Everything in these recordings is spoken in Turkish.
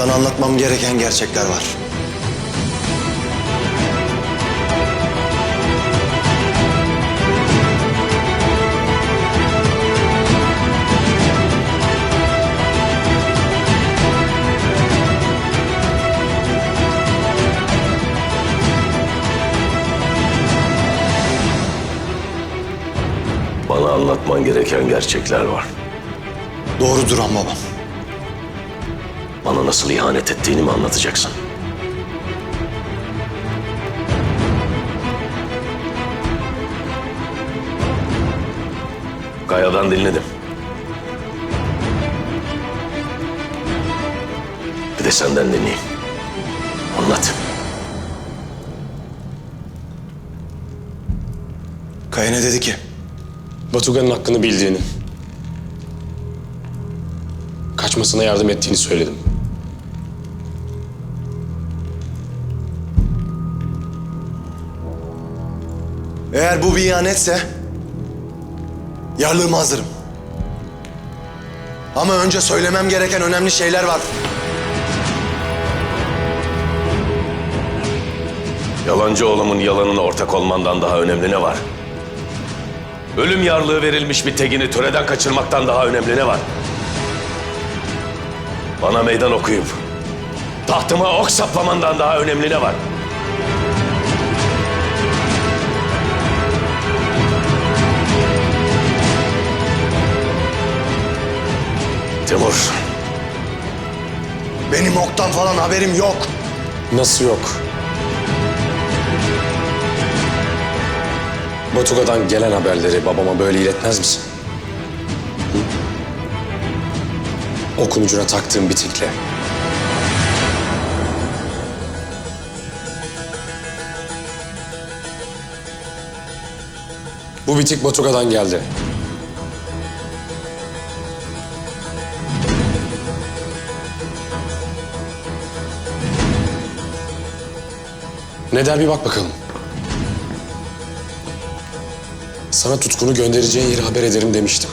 Sana anlatmam gereken gerçekler var. Bana anlatman gereken gerçekler var. Doğru duran babam. Bana nasıl ihanet ettiğini mi anlatacaksın? Kaya'dan dinledim. Bir de senden dinleyeyim. Anlat. Kaya ne dedi ki? Batugan'ın hakkını bildiğini, kaçmasına yardım ettiğini söyledim. Eğer bu bir ihanetse yarlığıma hazırım. Ama önce söylemem gereken önemli şeyler var. Yalancı oğlumun yalanına ortak olmandan daha önemli ne var? Ölüm yarlığı verilmiş bir tegini töreden kaçırmaktan daha önemli ne var? Bana meydan okuyup tahtıma ok saplamandan daha önemli ne var? Timur, Benim oktan falan haberim yok. Nasıl yok? Batuga'dan gelen haberleri babama böyle iletmez misin? Hı? Okun ucuna taktığım bitikle. Bu bitik Batuga'dan geldi. Ne der bir bak bakalım. Sana tutkunu göndereceğin yeri haber ederim demiştim.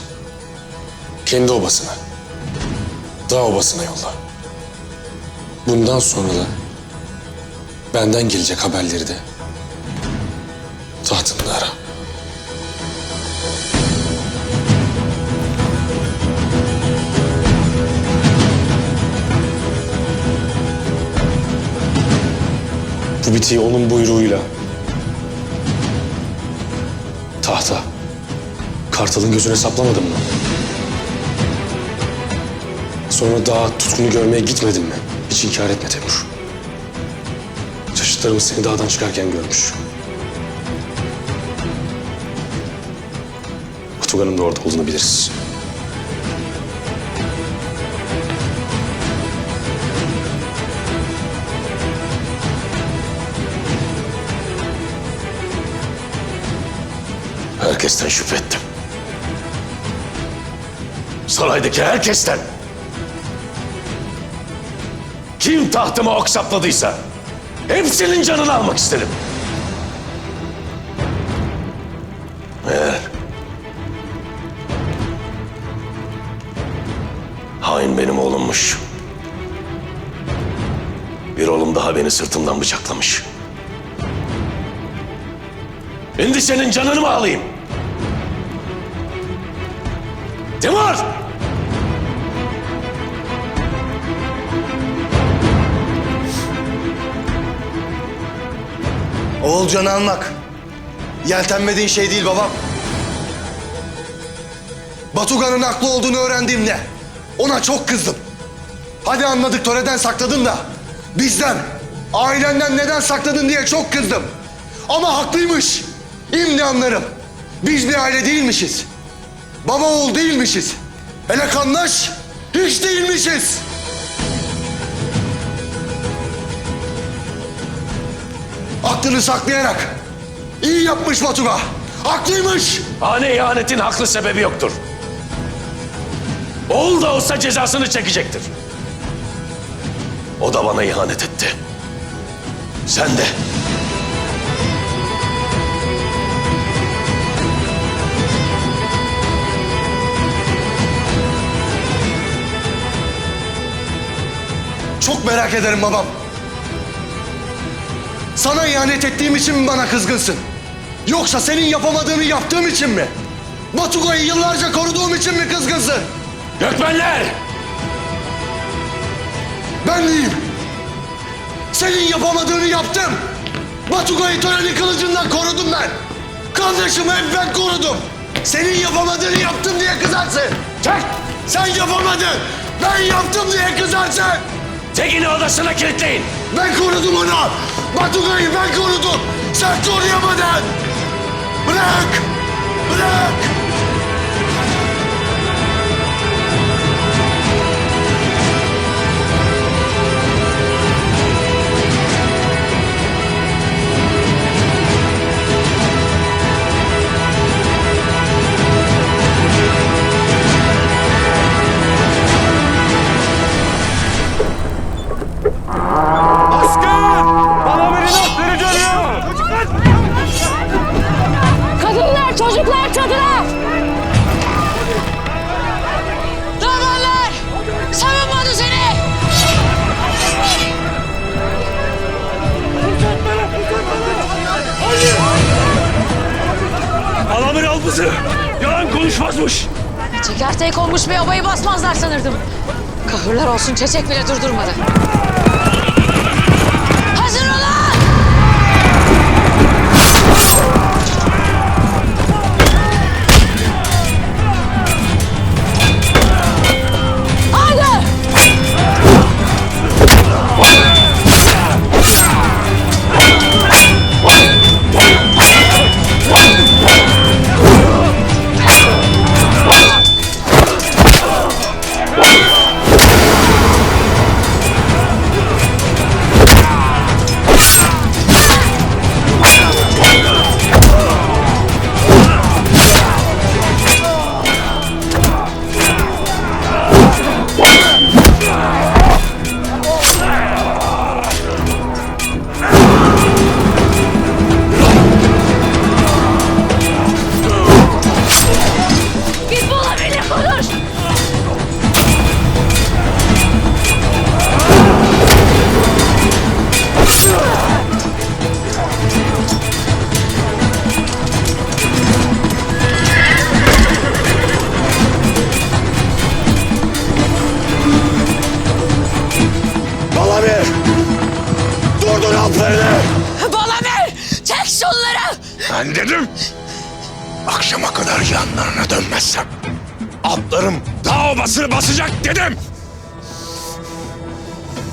Kendi obasına. Dağ obasına yolla. Bundan sonra da benden gelecek haberleri de Bu bitiği onun buyruğuyla tahta Kartal'ın gözüne saplamadın mı? Sonra daha tutkunu görmeye gitmedin mi? Hiç inkar etme Temur. Çeşitlerimiz seni dağdan çıkarken görmüş. Batugan'ın da orada olduğunu biliriz. Herkesten şüphe ettim. Saraydaki herkesten. Kim tahtıma ok sapladıysa hepsinin canını almak isterim. Eğer hain benim oğlummuş. Bir oğlum daha beni sırtımdan bıçaklamış. Şimdi senin canını mı alayım? Timur! Oğulcanı almak. Yeltenmediğin şey değil babam. Batugan'ın haklı olduğunu öğrendiğimde ona çok kızdım. Hadi anladık töreden sakladın da bizden, ailenden neden sakladın diye çok kızdım. Ama haklıymış. Şimdi anlarım. Biz bir aile değilmişiz. Baba oğul değilmişiz. Hele kandaş hiç değilmişiz. Aklını saklayarak iyi yapmış Batuga. Haklıymış. Hane ihanetin haklı sebebi yoktur. Oğul da olsa cezasını çekecektir. O da bana ihanet etti. Sen de. Çok merak ederim babam. Sana ihanet ettiğim için mi bana kızgınsın? Yoksa senin yapamadığını yaptığım için mi? Batugay'ı yıllarca koruduğum için mi kızgınsın? Gökmenler! Ben değilim. Senin yapamadığını yaptım. Batugay'ı töreni kılıcından korudum ben. Kardeşimi hep ben korudum. Senin yapamadığını yaptım diye kızarsın. Çek! Sen yapamadın. Ben yaptım diye kızarsın. Tegin'i odasına kilitleyin. Ben korudum onu. Batugay'ı ben korudum. Sen koruyamadın. Bırak. Bırak. Alpızı! Yalan konuşmazmış. Çekerteye konmuş bir obayı basmazlar sanırdım. Kahırlar olsun çeçek bile durdurmadı. Ben dedim. Akşama kadar yanlarına dönmezsem atlarım dağ obasını basacak dedim.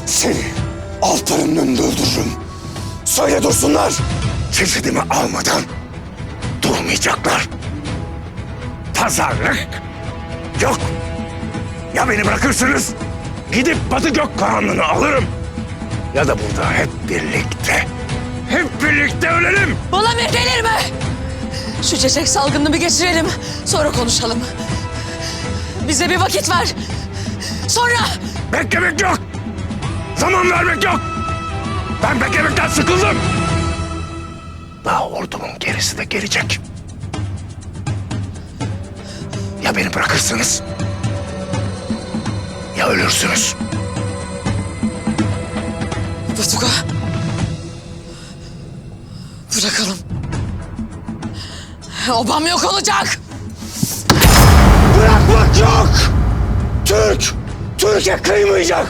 Seni altlarının önünde öldürürüm. Söyle dursunlar. Cesedimi almadan durmayacaklar. Pazarlık yok. Ya beni bırakırsınız gidip Batı Gök Karanlığı'nı alırım. Ya da burada hep birlikte, birlikte ölelim. Bana bir delirme! Şu çiçek salgınını bir geçirelim. Sonra konuşalım. Bize bir vakit ver. Sonra Beklemek yok. Zaman vermek yok. Ben beklemekten sıkıldım. Daha ordumun gerisi de gelecek. Ya beni bırakırsınız ya ölürsünüz. Batuka. Bırakalım. Obam yok olacak. Bırakmak yok. Türk, Türkiye kıymayacak.